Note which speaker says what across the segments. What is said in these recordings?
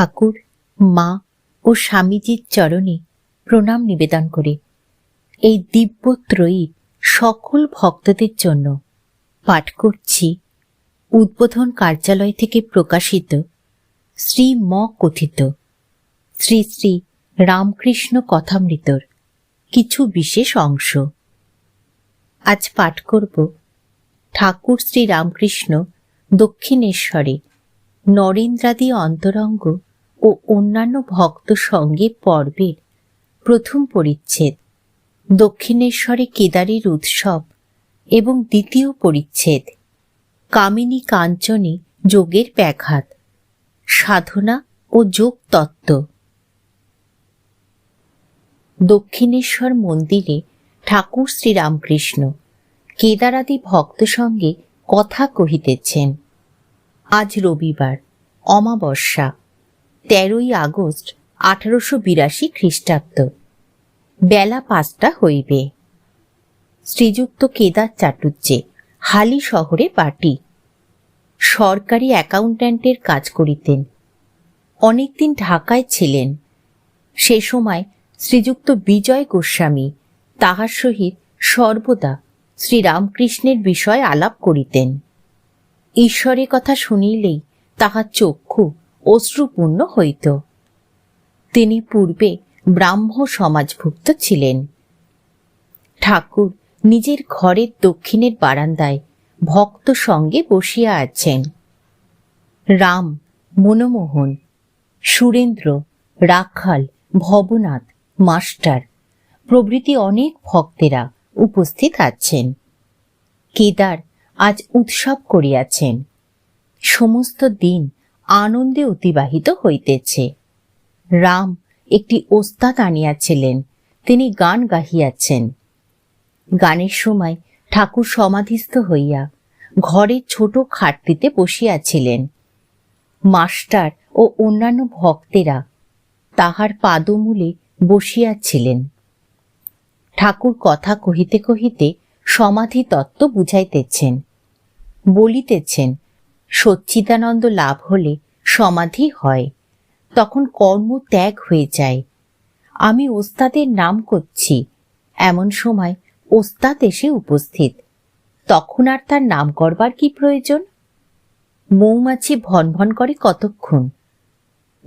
Speaker 1: ঠাকুর, মা ও স্বামীজির চরণে প্রণাম নিবেদন করে। এই দিব্যত্রয়ী সকল ভক্তদের জন্য পাঠ করছি উদ্বোধন কার্যালয় থেকে প্রকাশিত শ্রী ম কথিত। শ্রী শ্রী রামকৃষ্ণ কথামৃতর কিছু বিশেষ অংশ। আজ পাঠ করব ঠাকুর শ্রী রামকৃষ্ণ দক্ষিণেশ্বরে নরেন্দ্রাদি অন্তরঙ্গ ও অন্যান্য ভক্ত সঙ্গে পর্বের প্রথম পরিচ্ছেদ। দক্ষিণেশ্বরে কেদারের উৎসব এবং দ্বিতীয় পরিচ্ছেদ। কামিনী কাঞ্চনে যোগের ব্যাঘাত। সাধনা ও যোগ তত্ত্ব। দক্ষিণেশ্বর মন্দিরে ঠাকুর শ্রীরামকৃষ্ণ কেদারাদি ভক্ত সঙ্গে কথা কহিতেছেন, আজ রবিবার, অমাবস্যা। তেরোই আগস্ট আঠারোশো বিরাশি খ্রিস্টাব্দ। বেলা পাঁচটা হইবে। শ্রীযুক্ত কেদার চাটুর্যে হালি শহরে পার্টি। সরকারি অ্যাকাউন্ট্যান্টের কাজ করিতেন। অনেকদিন ঢাকায় ছিলেন। সে সময় শ্রীযুক্ত বিজয় গোস্বামী তাহার সহিত সর্বদা শ্রীরামকৃষ্ণের বিষয় আলাপ করিতেন। ঈশ্বরের কথা শুনিলেই তাহার চক্ষু অশ্রুপূর্ণ হইত। তিনি পূর্বে ব্রাহ্ম সমাজভুক্ত ছিলেন। ঠাকুর নিজের ঘরের দক্ষিণের বারান্দায় ভক্ত সঙ্গে বসিয়া আছেন। রাম, মনমোহন, সুরেন্দ্র, রাখাল, ভবনাথ, মাস্টার প্রভৃতি অনেক ভক্তেরা উপস্থিত আছেন। কেদার আজ উৎসব করিয়াছেন। সমস্ত দিন আনন্দে অতিবাহিত হইতেছে। রাম একটি ওস্তাদ আনিয়াছিলেন, তিনি গান গাহিয়াছেন। গানের সময় ঠাকুর সমাধিস্থ হইয়া ঘরের ছোট খাটটিতে বসিয়াছিলেন। মাস্টার ও অন্যান্য ভক্তেরা তাহার পাদমূলে বসিয়াছিলেন। ঠাকুর কথা কহিতে কহিতে সমাধি তত্ত্ব বুঝাইতেছেন, বলিতেছেন সচ্চিদানন্দ লাভ হলে সমাধি হয়। তখন কর্ম ত্যাগ হয়ে যায়। আমি ওস্তাদের নাম করছি। এমন সময় ওস্তাদ এসে উপস্থিত। তখন আর তার নাম করবার কি প্রয়োজন? মৌমাছি ভন ভন করে কতক্ষণ?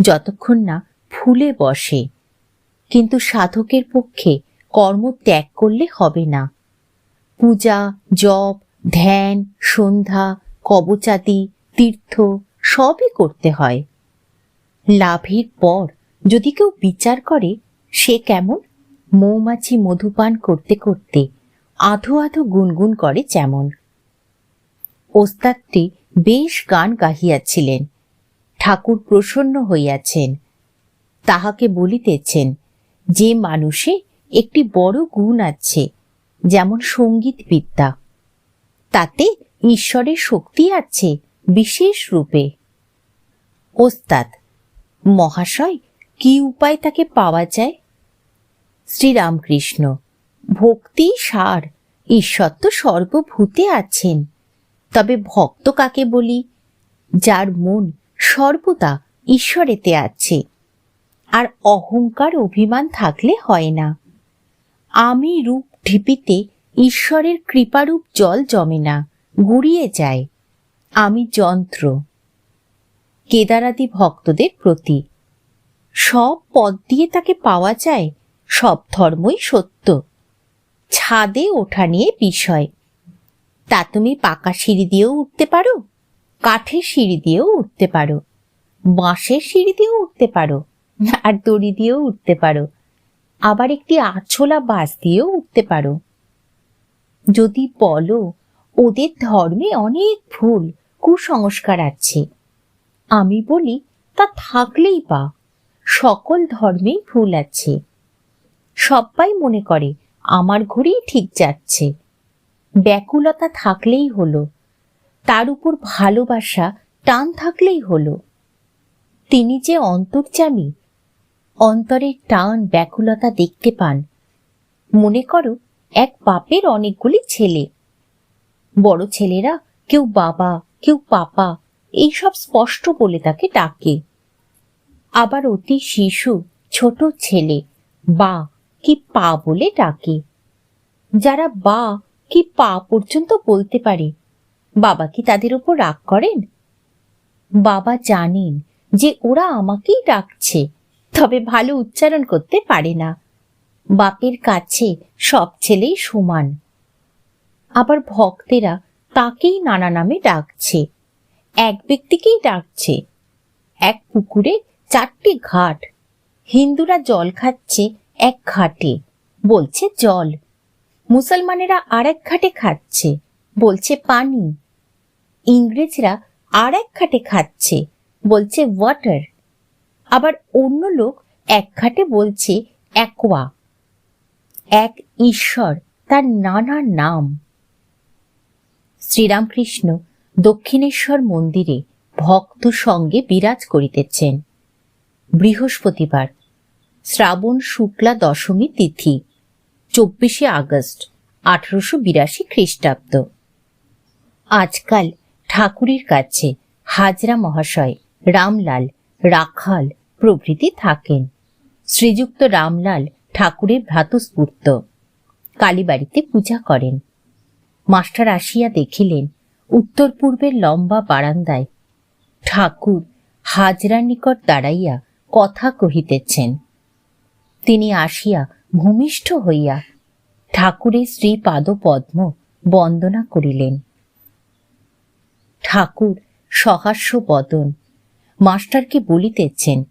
Speaker 1: যতক্ষণ না ফুলে বসে। কিন্তু সাধকের পক্ষে কর্ম ত্যাগ করলে হবে না। পূজা, জপ, ধ্যান, সন্ধ্যা কবচাদি, তীর্থ সবই করতে হয়। লাভের পর যদি কেউ বিচার করে, সে কেমন? মৌমাছি মধুপান করতে করতে আধো আধো গুনগুন করে যেমন। ওস্তাদটি বেশ গান গাহিয়াছিলেন, ঠাকুর প্রসন্ন হইয়াছেন, তাহাকে বলিতেছেন, যে মানুষে একটি বড় গুণ আছে, যেমন সংগীত বিদ্যা তাতে ঈশ্বরের শক্তি আছে বিশেষ রূপে। ওস্তাদ, মহাশয়, কি উপায় তাকে পাওয়া যায়? শ্রীরামকৃষ্ণ, ভক্তি সার, ঈশ্বর তো সর্বভূতে আছেন। তবে ভক্ত কাকে বলি? যার মন সর্বদা ঈশ্বরেতে আছে, আর অহংকার অভিমান থাকলে হয় না। আমি রূপ ঢিপিতে ঈশ্বরের কৃপারূপ জল জমে না। গুড়িয়ে যায়। আমি যন্ত্র। কেদারাদি ভক্তদের প্রতি। সব পদ দিয়ে তাকে পাওয়া যায়, সব ধর্মই সত্য। ছাদে ওঠা নিয়ে বিষয়। তা তুমি পাকা সিঁড়ি দিয়েও উঠতে পারো, কাঠের সিঁড়ি দিয়েও উঠতে পারো, বাঁশের সিঁড়ি দিয়েও উঠতে পারো, আর দড়ি দিয়েও উঠতে পারো, আবার একটি আছলা বাস দিয়েও উঠতে পারো। যদি বলো ওদের ধর্মে অনেক ভুল কুসংস্কার আছে। আমি বলি, তা থাকলেই বা। সকল ধর্মেই ভুল আছে। সবাই মনে করে, আমার ঘড়িই ঠিক যাচ্ছে। ব্যাকুলতা থাকলেই হলো। তার উপর ভালোবাসা টান থাকলেই হলো। তিনি যে অন্তর্যামী, অন্তরের টান ব্যাকুলতা দেখতে পান। মনে করো, এক বাপের অনেকগুলি ছেলে। বড় ছেলেরা কেউ বাবা, কেউ পাপা, এইসব স্পষ্ট বলে তাকে ডাকে। আবার অতি শিশু, ছোট ছেলে, বা কি পা বলে ডাকে। যারা বা কি পা পর্যন্ত বলতে পারে, বাবা কি তাদের উপর রাগ করেন? বাবা জানেন যে ওরা আমাকেই ডাকছে, তবে ভালো উচ্চারণ করতে পারে না। বাপের কাছে সব ছেলেই সমান। আবার ভক্তেরা তাকেই নানা নামে ডাকছে। এক ব্যক্তিকেই ডাকছে। এক পুকুরে চারটি ঘাট। হিন্দুরা জল খাচ্ছে এক ঘাটে, বলছে জল। মুসলমানেরা আর এক ঘাটে খাচ্ছে, বলছে পানি। ইংরেজরা আর এক ঘাটে খাচ্ছে, বলছে ওয়াটার আবার অন্য লোক এক ঘাটে বলছে অ্যাকোয়া এক ঈশ্বর, তার নানা নাম। শ্রীরামকৃষ্ণ দক্ষিণেশ্বর মন্দিরে ভক্ত সঙ্গে বিরাজ করিতেছেন। বৃহস্পতিবার, শ্রাবণ শুক্লা দশমী তিথি, চব্বিশে আগস্ট, আঠারোশো বিরাশি খ্রিস্টাব্দ। আজকাল ঠাকুরের কাছে হাজরা মহাশয় রামলাল, রাখাল প্রভৃতি থাকেন। শ্রীযুক্ত রামলাল ঠাকুরের ভ্রাতস্ফূর্ত কালীবাড়িতে পূজা করেন। মাস্টার আসিয়া দেখিলেন, উত্তর পূর্বের লম্বা বারান্দায় ঠাকুর হাজরার নিকট দাঁড়াইয়া কথা কহিতেছেন। তিনি আসিয়া ভূমিষ্ঠ হইয়া ঠাকুরের শ্রী পাদপদ্ম বন্দনা করিলেন। ঠাকুর সহাস্য বদন, মাস্টারকে বলিতেছেন,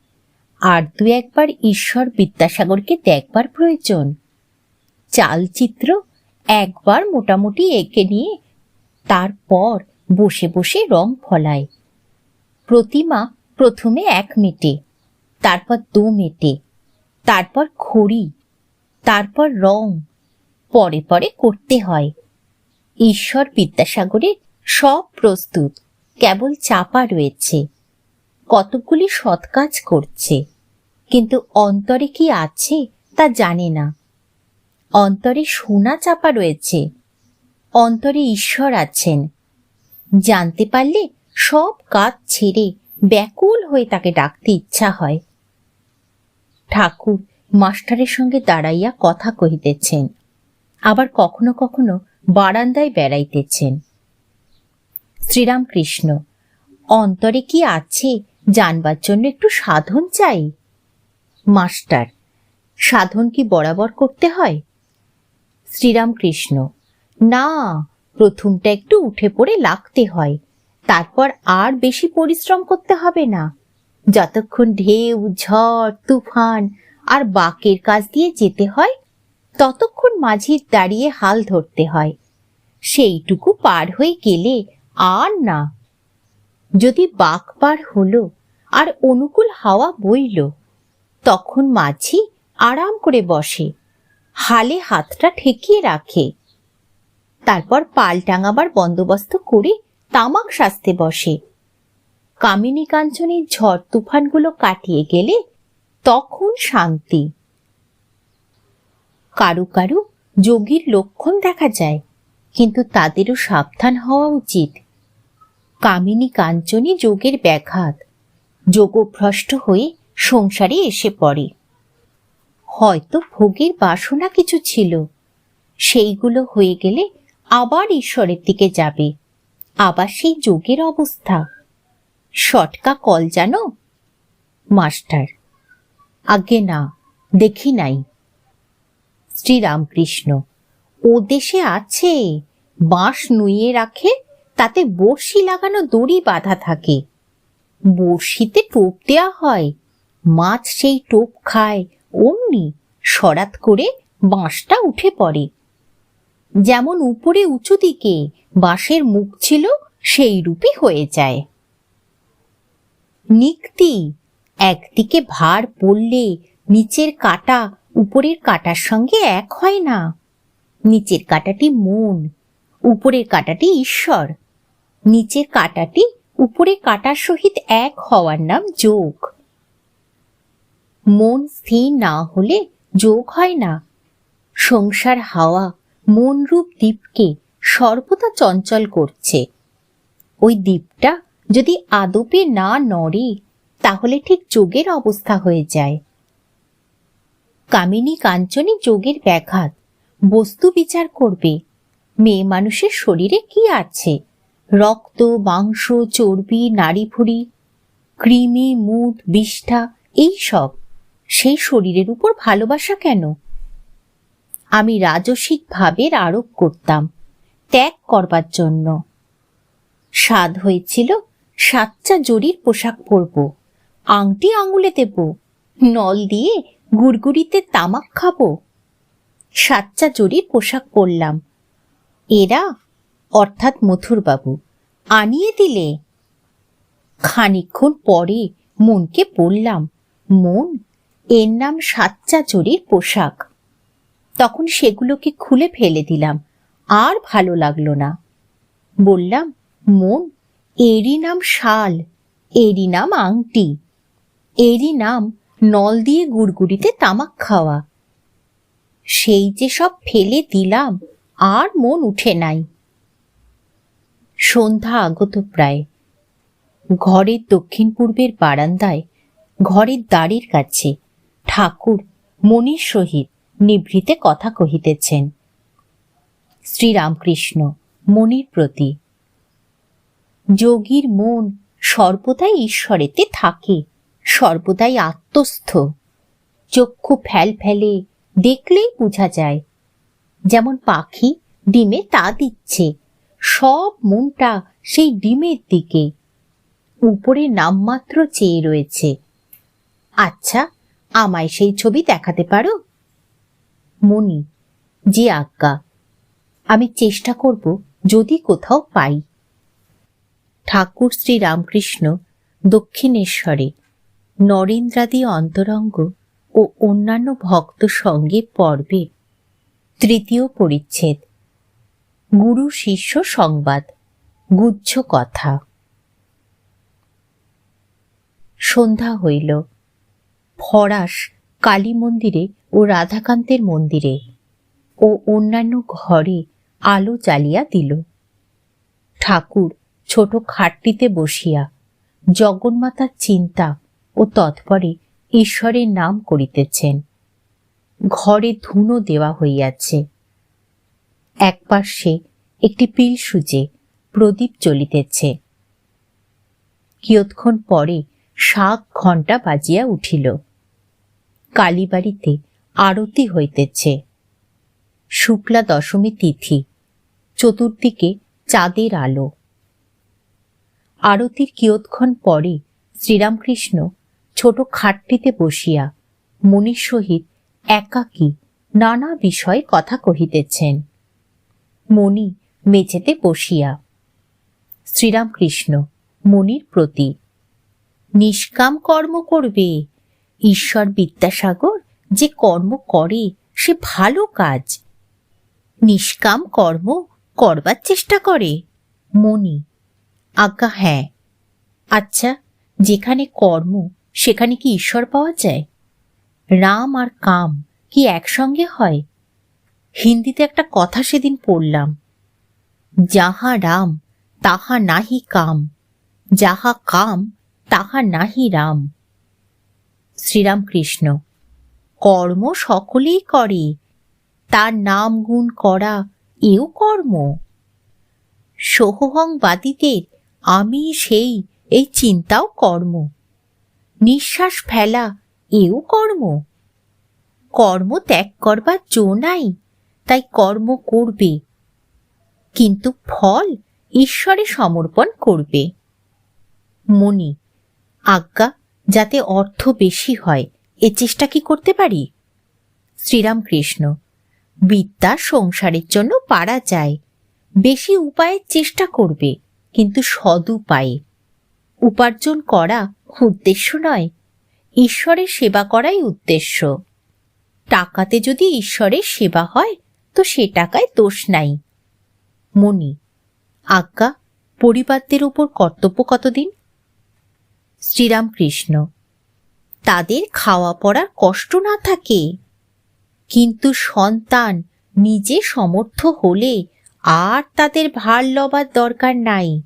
Speaker 1: আর দু একবার ঈশ্বর বিদ্যাসাগরকে দেখবার প্রয়োজন। চালচিত্র একবার মোটামুটি এঁকে নিয়ে তারপর বসে বসে রং ফলায়। প্রতিমা প্রথমে এক মেটে, তারপর দু মেটে, তারপর খড়ি, তারপর রং, পরে পরে করতে হয়। ঈশ্বর বিদ্যাসাগরের সব প্রস্তুত, কেবল চাপা রয়েছে। কতকগুলি সৎ কাজ করছে, কিন্তু অন্তরে কি আছে তা জানে না। অন্তরে সোনা চাপা রয়েছে। অন্তরে ঈশ্বর আছেন। জানতে পারলে সব কাজ ছেড়ে ব্যাকুল হয়ে তাকে ডাকতে ইচ্ছা হয়। ঠাকুর মাস্টারের সঙ্গে দাঁড়াইয়া কথা কহিতেছেন। আবার কখনো কখনো বারান্দায় বেড়াইতেছেন। শ্রীরামকৃষ্ণ, অন্তরে কি আছে জানবার জন্য একটু সাধন চাই? মাস্টার, সাধন কি বরাবর করতে হয়? শ্রীরামকৃষ্ণ। না, প্রথমটা একটু উঠে পড়ে লাগতে হয়, তারপর আর বেশি পরিশ্রম করতে হবে না। যতক্ষণ ঢেউ, ঝড়, তুফান আর বাকের কাজ দিয়ে যেতে হয়, ততক্ষণ মাঝির দাঁড়িয়ে হাল ধরতে হয়। সেইটুকু পার হয়ে গেলে আর না। যদি বাক পার হলো আর অনুকূল হাওয়া বইল, তখন মাঝি আরাম করে বসে। হালে হাতটা ঠেকিয়ে রাখে। তারপর পাল টাঙাবার বন্দোবস্ত করে তামাক সাজতে বসে। কামিনী কাঞ্চনের ঝড় তুফানগুলো কাটিয়ে গেলে তখন শান্তি। কারু কারু যোগীর লক্ষণ দেখা যায়, কিন্তু তাদেরও সাবধান হওয়া উচিত। কামিনী কাঞ্চনী যোগের ব্যাঘাত। যোগভ্রষ্ট হয়ে সংসারে এসে পড়ে। হয়তো ভোগের বাসনা কিছু ছিল। সেইগুলো হয়ে গেলে আবার ঈশ্বরের দিকে যাবে। আবার সেই যোগের অবস্থা। শটকা কল জানো? মাস্টার আগে না, দেখি নাই। শ্রীরামকৃষ্ণ, ও দেশে আছে, বাঁশ নুইয়ে রাখে, তাতে বড়শি লাগানো দড়ি বাঁধা থাকে। বড়শিতে টোপ দেওয়া হয়, মাছ সেই টোপ খায় অমনি সরাত করে বাঁশটা উঠে পড়ে। যেমন উপরে উঁচু দিকে বাঁশের মুখ ছিল, সেই রূপই হয়ে যায়। নিক্তি একদিকে ভার পড়লে নিচের কাটা উপরের কাটার সঙ্গে এক হয় না। নিচের কাটাটি মন, উপরের কাটাটি ঈশ্বর। নিচের কাটাটি উপরে কাটার সহিত এক হওয়ার নাম যোগ। মন স্থির না হলে যোগ হয় না। সংসার হাওয়া মনরূপ দ্বীপকে সর্বদা চঞ্চল করছে। ওই দ্বীপটা যদি আদপে না নড়ে, তাহলে ঠিক যোগের অবস্থা হয়ে যায়। কামিনী কাঞ্চনী যোগের ব্যাঘাত, বস্তু বিচার করবে। মেয়ে মানুষের শরীরে কি আছে? রক্ত, মাংস, চর্বি নাড়ি ভুড়ি কৃমি, মুদ, বিষ্ঠা, এই সব। সেই শরীরের উপর ভালোবাসা কেন? আমি রাজসিক ভাবের আরোপ করতাম, ত্যাগ করবার জন্য। স্বাদ হয়েছিল সাচ্চা জরির পোশাক পরব, আংটি আঙুলে দেব, নল দিয়ে গুড়গুড়িতে তামাক খাব। সাচ্চা জরির পোশাক পরলাম। এরা, অর্থাৎ মথুরবাবু, আনিয়ে দিলে। খানিক্ষণ পরে মনকে বললাম, মন এর নাম সাচ্চা জরির পোশাক। তখন সেগুলোকে খুলে ফেলে দিলাম। আর ভালো লাগল না। বললাম, মন, এরই নাম শাল, এরই নাম আংটি, এরই নাম নল দিয়ে গুড়গুড়িতে তামাক খাওয়া। সেই যে সব ফেলে দিলাম, আর মন উঠে নাই। সন্ধ্যা আগত প্রায়। ঘরের দক্ষিণ পূর্বের বারান্দায় ঘরের দ্বারের কাছে ঠাকুর মনির সহিত নিভৃতে কথা কহিতেছেন। শ্রীরামকৃষ্ণ মনির প্রতি, যোগীর মন সর্বদাই ঈশ্বরেতে থাকে, সর্বদাই আত্মস্থ। চক্ষু ফেল ফেলে দেখলেই বোঝা যায়, যেমন পাখি ডিমে তা দিচ্ছে, সব মনটা সেই ডিমের দিকে, উপরে নামমাত্র চেয়ে রয়েছে। আচ্ছা আমায় সেই ছবি দেখাতে পারো? মনি, জি আজ্ঞা। আমি চেষ্টা করব যদি কোথাও পাই। ঠাকুর শ্রী রামকৃষ্ণ দক্ষিণেশ্বরে নরেন্দ্রাদি অন্তরঙ্গ ও অন্যান্য ভক্ত সঙ্গে পর্বে তৃতীয় পরিচ্ছেদ। গুরু শিষ্য সংবাদ, গুচ্ছ কথা। সন্ধ্যা হইল। ফরাস, কালী মন্দিরে ও রাধাকান্তের মন্দিরে ও অন্যান্য ঘরে আলো জ্বালিয়া দিল। ঠাকুর ছোট খাটটিতে বসিয়া জগন্মাতার চিন্তা ও তৎপরে ঈশ্বরের নাম করিতেছেন। ঘরে ধুনো দেওয়া হইয়াছে। এক পার্শ্বে একটি পিল সুজে প্রদীপ জ্বলিতেছে। কিয়ৎক্ষণ পরে শাক ঘণ্টা বাজিয়া উঠিল। কালীবাড়িতে আরতি হইতেছে। শুক্লা দশমী তিথি, চতুর্দিকে চাঁদের আলো। আরতির কিয়ৎক্ষণ পরে শ্রীরামকৃষ্ণ ছোট খাটটিতে বসিয়া মনির সহিত একাকী নানা বিষয়ে কথা কহিতেছেন। মণি মেঝেতে বসিয়া, শ্রীরামকৃষ্ণ মনির প্রতি নিষ্কাম কর্ম করবে। ঈশ্বর বিদ্যাসাগর যে কর্ম করে, সে ভালো কাজ। নিষ্কাম কর্ম করবার চেষ্টা করে। মনি, আজ্ঞা হ্যাঁ। আচ্ছা যেখানে কর্ম, সেখানে কি ঈশ্বর পাওয়া যায়? রাম আর কাম কি একসঙ্গে হয়? হিন্দিতে একটা কথা সেদিন পড়লাম। যাহা রাম, তাহা নাহি কাম। যাহা কাম তাহা নাহি রাম। শ্রীরামকৃষ্ণ, কর্ম সকলেই করে, তার নাম গুণ করা এও কর্ম। সোহংবাদীদের আমি সেই, এই চিন্তাও কর্ম। নিঃশ্বাস ফেলা এও কর্ম। কর্ম ত্যাগ করবার জো নাই, তাই কর্ম করবে। কিন্তু ফল ঈশ্বরে সমর্পণ করবে। মনি আজ্ঞা, যাতে অর্থ বেশি হয়, এ চেষ্টা কি করতে পারি? শ্রীরামকৃষ্ণ, বিদ্যা সংসারের জন্য পারা যায়। বেশি উপায়ের চেষ্টা করবে, কিন্তু সদ উপায়ে উপার্জন করা উদ্দেশ্য নয়, ঈশ্বরের সেবা করাই উদ্দেশ্য। টাকাতে যদি ঈশ্বরের সেবা হয়, তো সে টাকায় দোষ নাই। মনি, আজ্ঞা, পরিবারদের উপর কর্তব্য কতদিন? শ্রীরামকৃষ্ণ। তাদের খাওয়া পড়ার কষ্ট না থাকে। কিন্তু সন্তান নিজে সমর্থ হলে আর তাদের ভার লবার দরকার নাই।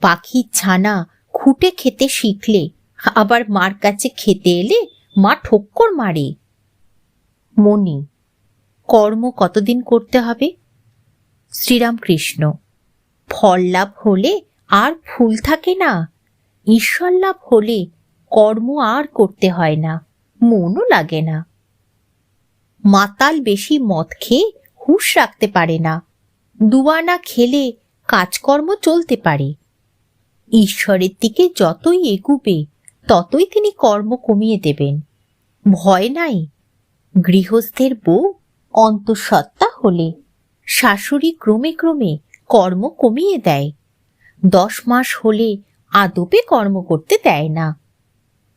Speaker 1: পাখির ছানা খুঁটে খেতে শিখলে, আবার মার কাছে খেতে এলে মা ঠোক্কর মারে। মণি, কর্ম কতদিন করতে হবে? শ্রীরামকৃষ্ণ, ফল লাভ হলে আর ফুল থাকে না। ঈশ্বর লাভ হলে কর্ম আর করতে হয় না, মনও লাগে না। মাতাল বেশি মদ খেয়ে হুঁশ রাখতে পারে না দুয়ানা খেলে কাজকর্ম চলতে পারে। ঈশ্বরের দিকে যতই এগুবে, ততই তিনি কর্ম কমিয়ে দেবেন। ভয় নাই, গৃহস্থের বউ অন্তঃসত্ত্বা হলে শাশুড়ি ক্রমে ক্রমে কর্ম কমিয়ে দেয়। দশ মাস হলে আদপে কর্ম করতে দেয় না।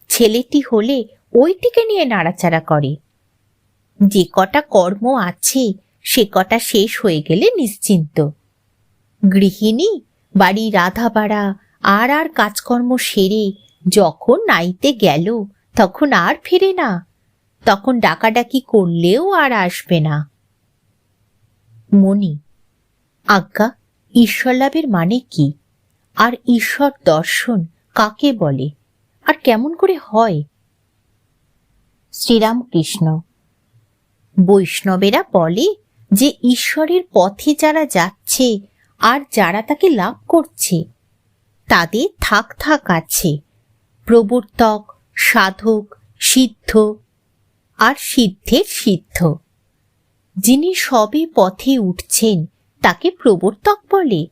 Speaker 1: ছেলেটি হলে ওইটিকে নিয়ে নাড়াচাড়া করে। যে কটা কর্ম আছে, সে কটা শেষ হয়ে গেলে নিশ্চিন্ত। গৃহিণী, বাড়ি রাধাবাড়া, আর আর কাজকর্ম সেরে যখন নাইতে গেল, তখন আর ফেরে না। তখন ডাকাডাকি করলেও আর আসবে না। মণি, আজ্ঞা ঈশ্বর লাভের মানে কি? আর ঈশ্বর দর্শন কাকে বলে? আর কেমন করে হয়? শ্রীরামকৃষ্ণ। বৈষ্ণবেরা বলে যে ঈশ্বরের পথে যারা যাচ্ছে আর যারা তাকে লাভ করছে, তাদের থাক থাক আছে। প্রবর্তক, সাধক, সিদ্ধ আর সিদ্ধের সিদ্ধ। যিনি সবে পথে উঠছেন তাকে প্রবর্তক বলে।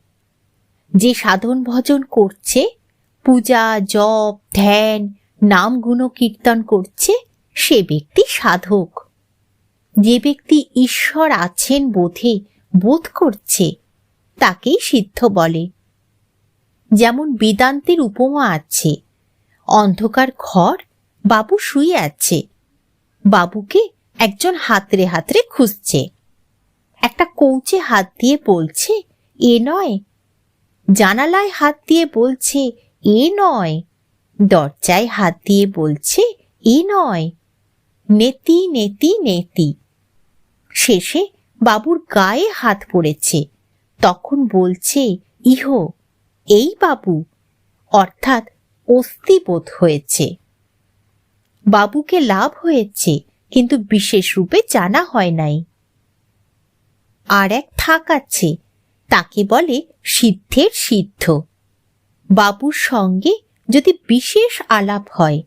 Speaker 1: যে সাধন ভজন করছে, পূজা, জপ, ধ্যান, নাম গুণ কীর্তন করছে, সে ব্যক্তি সাধক। যে ব্যক্তি ঈশ্বর আছেন বোধে, বোধ করছে, তাকেই সিদ্ধ বলে। যেমন বেদান্তের উপমা আছে, অন্ধকার ঘর, বাবু শুয়ে আছে, বাবুকে একজন হাতরে হাতরে খুঁজছে। একটা কৌচে হাত দিয়ে বলছে, এ নয় জানালায় হাত দিয়ে বলছে, এ নয়। দরজায় হাত দিয়ে বলছে, এ নয়। নেতি নেতি নেতি। শেষে বাবুর গায়ে হাত পড়েছে। তখন বলছে, ইহ, এই বাবু। অর্থাৎ অস্থিবোধ হয়েছে। বাবুকে লাভ হয়েছে, কিন্তু বিশেষ রূপে জানা হয় নাই। আর এক থাক আছে তাকে বলে সিদ্ধের সিদ্ধ। বাবুর সঙ্গে যদি বিশেষ আলাপ হয়,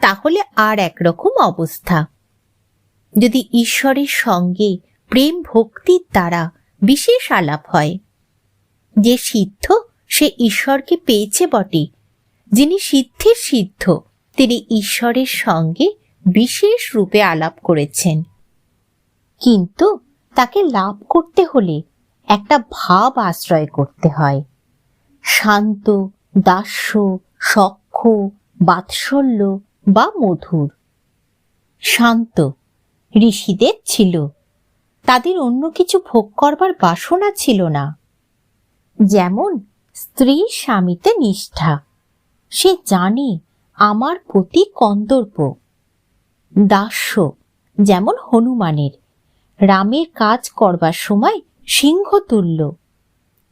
Speaker 1: তাহলে আর একরকম অবস্থা। যদি ঈশ্বরের সঙ্গে প্রেম ভক্তির দ্বারা বিশেষ আলাপ হয়, যে সিদ্ধ সে ঈশ্বরকে পেয়েছে বটে, যিনি সিদ্ধের সিদ্ধ, তিনি ঈশ্বরের সঙ্গে বিশেষ রূপে আলাপ করেছেন। কিন্তু তাকে লাভ করতে হলে একটা ভাব আশ্রয় করতে হয়। শান্ত, দাস্য, সক্ষ, বাৎসল্য বা মধুর। শান্ত ঋষিদের ছিল। তাদের অন্য কিছু ভোগ করবার বাসনা ছিল না। যেমন স্ত্রী স্বামীতে নিষ্ঠা। সে জানে আমার প্রতি কন্দর্প। দাস্য যেমন হনুমানের। রামের কাজ করবার সময় সিংহ তুল্য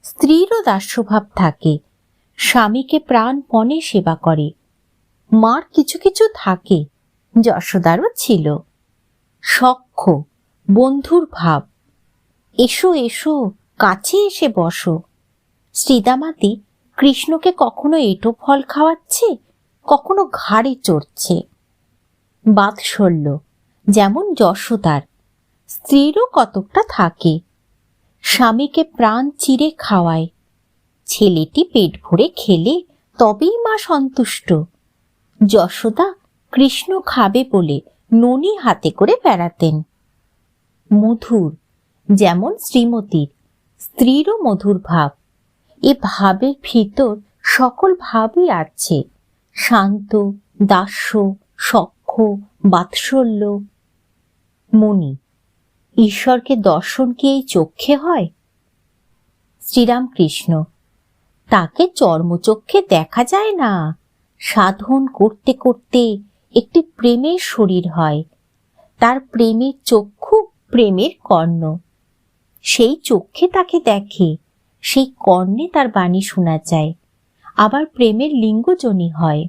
Speaker 1: স্ত্রীরও দাস্যভাব থাকে। স্বামীকে প্রাণপণে সেবা করে। মার কিছু কিছু থাকে। যশোদারও ছিল। সখ্য, বন্ধুর ভাব। এসো এসো, কাছে এসে বসো। শ্রীদামাতি কৃষ্ণকে কখনো এটো ফল খাওয়াচ্ছে, কখনো ঘাড়ে চড়ছে। বাৎসল্য, যেমন যশোদার, স্ত্রীরও কতকটা থাকে। স্বামীকে প্রাণ চিরে খাওয়ায়। ছেলেটি পেট ভরে খেলে তবেই মা সন্তুষ্ট। যশোদা কৃষ্ণ খাবে বলে ননি হাতে করে বেড়াতেন। মধুর, যেমন শ্রীমতীর, স্ত্রীরও মধুর ভাব। এ ভাবের ভিতর সকল ভাবই আছে। শান্ত, দাস্য সক্ষ বাৎসল্য। মণি ঈশ্বরকে দর্শন কি এই চক্ষে হয়? শ্রীরামকৃষ্ণ, তাকে চর্মচক্ষে দেখা যায় না। সাধন করতে করতে একটি প্রেমের শরীর হয়। তার প্রেমের চক্ষু প্রেমের কর্ণ। সেই চক্ষে তাকে দেখে, সেই কর্ণে তার বাণী শোনা যায়। আবার প্রেমের লিঙ্গজনী হয়।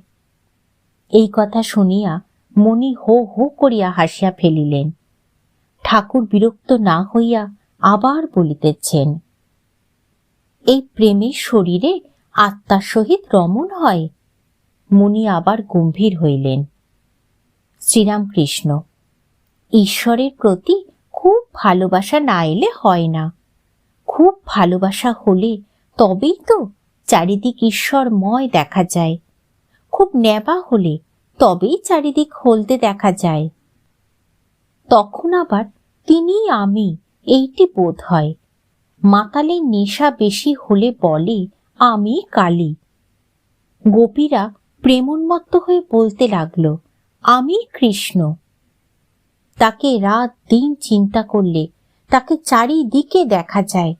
Speaker 1: এই কথা শুনিয়া মণি হো হো করিয়া হাসিয়া ফেলিলেন। ঠাকুর বিরক্ত না হইয়া আবার বলিতেছেন, এই প্রেমের শরীরে আত্মার সহিত রমণ হয়? মুনি আবার গম্ভীর হইলেন, শ্রীরামকৃষ্ণ, ঈশ্বরের প্রতি খুব ভালোবাসা না এলে হয় না। খুব ভালোবাসা হলে তবেই তো চারিদিক ঈশ্বরময় দেখা যায়। খুব নেবা হলে তবেই চারিদিক হলতে দেখা যায়। তখন আবার তিনি আমি, এইটি বোধ হয়। মাতালের নেশা বেশি হলে বলে, আমি কালী। গোপীরা প্রেমোন্মত্ত হয়ে বলতে লাগল, আমি কৃষ্ণ। তাকে রাত দিন চিন্তা করলে, তাকে চারিদিকে দেখা যায়।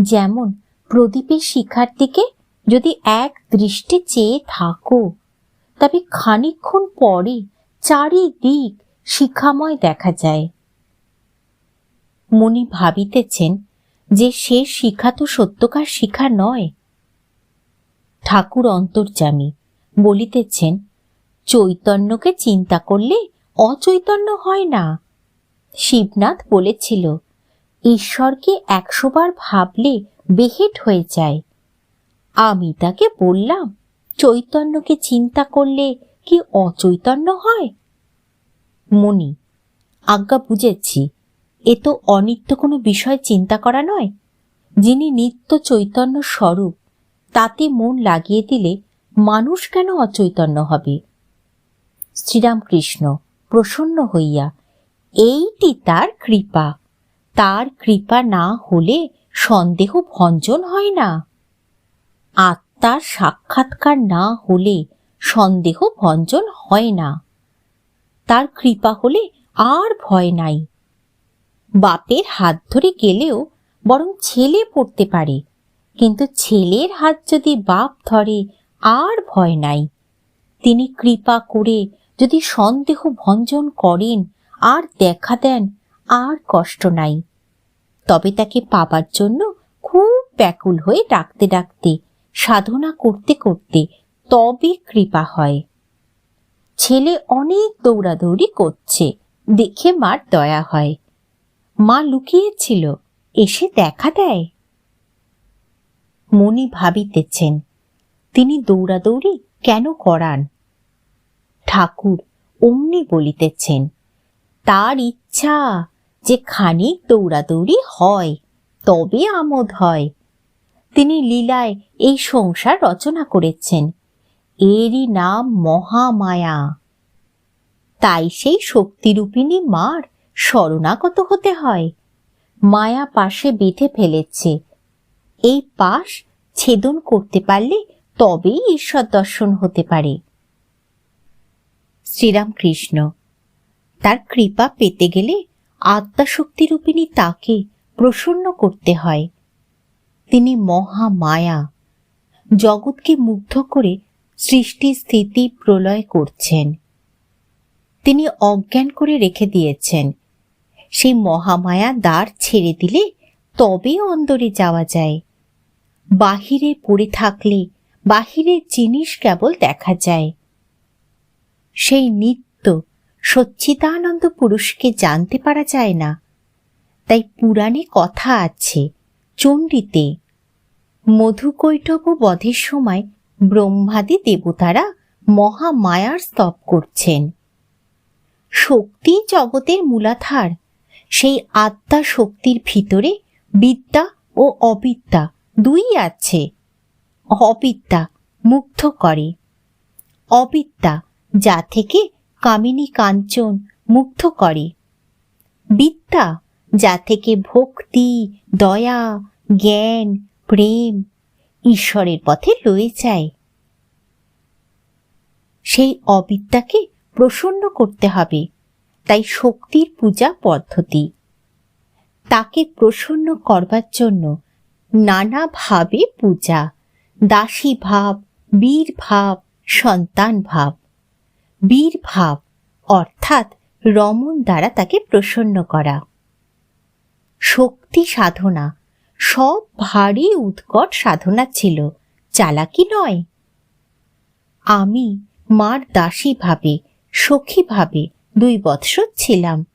Speaker 1: যেমন প্রদীপের শিখার দিকে যদি এক দৃষ্টি চেয়ে থাকো, তবে খানিক্ষণ পরে চারিদিক শিখাময় দেখা যায়। মনি ভাবিতেছেন যে সে শিখা তো সত্যকার শিখা নয়। ঠাকুর অন্তর্যামী বলিতেছেন, চৈতন্যকে চিন্তা করলে অচৈতন্য হয় না। শিবনাথ বলেছিল, ঈশ্বরকে একশোবার ভাবলে বেহেট হয়ে যায়। আমি তাকে বললাম, চৈতন্যকে চিন্তা করলে কি অচৈতন্য হয়? মনি, আজ্ঞা বুঝেছি এ তো অনিত্য কোনো বিষয় চিন্তা করা নয়। যিনি নিত্য চৈতন্য স্বরূপ, তাতে মন লাগিয়ে দিলে মানুষ কেন অচৈতন্য হবে? শ্রীরামকৃষ্ণ প্রসন্ন হইয়া, এইটি তার কৃপা। তার কৃপা না হলে সন্দেহ ভঞ্জন হয় না। আত্মার সাক্ষাৎকার না হলে সন্দেহ ভঞ্জন হয় না। তার কৃপা হলে আর ভয় নাই। বাপের হাত ধরে গেলেও বরং ছেলে পড়তে পারে। কিন্তু ছেলের হাত যদি বাপ ধরে, আর ভয় নাই। তিনি কৃপা করে যদি সন্দেহ ভঞ্জন করেন, আর দেখা দেন, আর কষ্ট নাই। তবে তাকে পাবার জন্য খুব ব্যাকুল হয়ে ডাকতে ডাকতে, সাধনা করতে করতে তবে কৃপা হয়। ছেলে অনেক দৌড়াদৌড়ি করছে, দেখে মার দয়া হয়। মা লুকিয়েছিল, এসে দেখা দেয়। মনি ভাবিতেছেন, তিনি দৌড়াদৌড়ি কেন করান? ঠাকুর অমনি বলিতেছেন, তার ইচ্ছা যে খানিক দৌড়াদৌড়ি হয়, তবে আমোদ হয়। তিনি লীলায় এই সংসার রচনা করেছেন, এরই নাম মহামায়া। তাই সেই শক্তিরূপিণী মার শরণাগত হতে হয়। মায়া পাশে বেঁধে ফেলেছে। এই পাশ ছেদন করতে পারলে তবেই ঈশ্বর দর্শন হতে পারে। শ্রীরামকৃষ্ণ, তার কৃপা পেতে গেলে আত্মাশক্তিরূপিণী তাকে প্রসন্ন করতে হয়। তিনি মহা মায়া, জগৎকে মুগ্ধ করে সৃষ্টি স্থিতি প্রলয় করছেন। তিনি অজ্ঞান করে রেখে দিয়েছেন। সেই মহামায়া দ্বার ছেড়ে দিলে তবে অন্দরে যাওয়া যায়। বাহিরে পড়ে থাকলে বাহিরের জিনিস কেবল দেখা যায়। সেই নিত্য সচ্চিদানন্দ পুরুষকে জানতে পারা যায় না। তাই পুরাণে কথা আছে, চণ্ডীতে, মধুকৈটব বধের সময় ব্রহ্মাদি দেবতারা মহামায়ার স্তব করছেন। শক্তি জগতের মূলাধার সেই আত্মা শক্তির ভিতরে বিদ্যা ও অবিদ্যা দুই আছে। অবিদ্যা মুগ্ধ করে। অবিদ্যা যা থেকে কামিনী কাঞ্চন মুগ্ধ করে। বিদ্যা যা থেকে ভক্তি, দয়া, জ্ঞান, প্রেম ঈশ্বরের পথে লয়ে যায়। সেই অবিদ্যাকে প্রসন্ন করতে হবে। তাই শক্তির পূজা পদ্ধতি। তাকে প্রসন্ন করবার জন্য নানাভাবে পূজা। দাসী ভাব, বীর ভাব, সন্তান ভাব। বীর ভাব অর্থাৎ রমন দ্বারা তাকে প্রসন্ন করা। শক্তি সাধনা, সব ভারী উৎকট সাধনা ছিল, চালাকি নয়। আমি মার দাসী ভাবে, সখী ভাবে দুই বৎসর ছিলাম।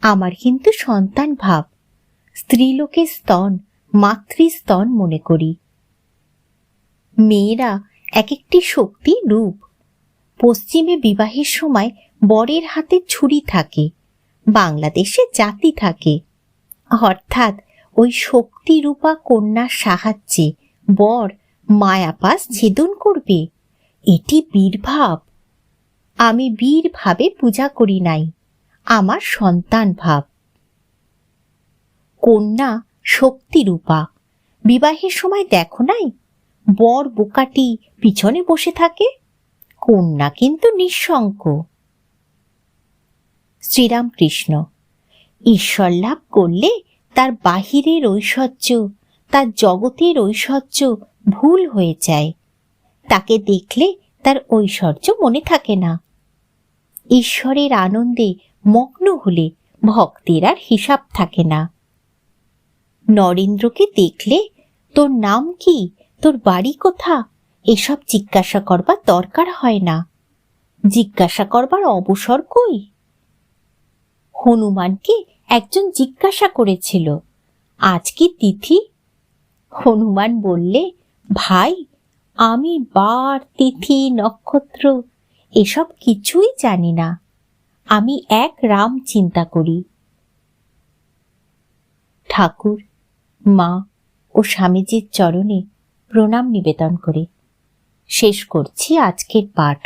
Speaker 1: আমার কিন্তু সন্তান ভাব, স্ত্রীলোকের স্তন, মাতৃস্তন মনে করি। মেয়েরা এক একটি শক্তি রূপ। পশ্চিমে বিবাহের সময় বরের হাতে ছুরি থাকে, বাংলাদেশে জাতি থাকে। অর্থাৎ ওই শক্তিরূপা কন্যার সাহায্যে বর মায়াপাস ছেদন করবে। এটি বীরভাব। আমি বীর ভাবে পূজা করি নাই, আমার সন্তান ভাব। কন্যা শক্তিরূপা, বিবাহের সময় দেখো নাই, বর বোকাটি পিছনে বসে থাকে, কন্যা কিন্তু নিঃশঙ্ক শ্রীরামকৃষ্ণ, ঈশ্বর লাভ করলে তার বাহিরের ঐশ্বর্য, তার জগতের ঐশ্বর্য ভুল হয়ে যায়, তাকে দেখলে তার ঐশ্বর্য মনে থাকে না। ঈশ্বরের আনন্দে মগ্ন হলে ভক্তের আর হিসাব থাকে না। নরেন্দ্রকে দেখলে, তোর নাম কি? তোর বাড়ি কোথা? এসব জিজ্ঞাসা করবার দরকার হয় না। জিজ্ঞাসা করবার অবসর কই? হনুমানকে একজন জিজ্ঞাসা করেছিল, আজ কি তিথি? হনুমান বললে, ভাই, আমি বার তিথি নক্ষত্র এসব কিছুই জানি না। আমি এক রাম চিন্তা করি। ঠাকুর, মা ও স্বামীজির চরণে প্রণাম নিবেদন করে। শেষ করছি আজকের পাঠ।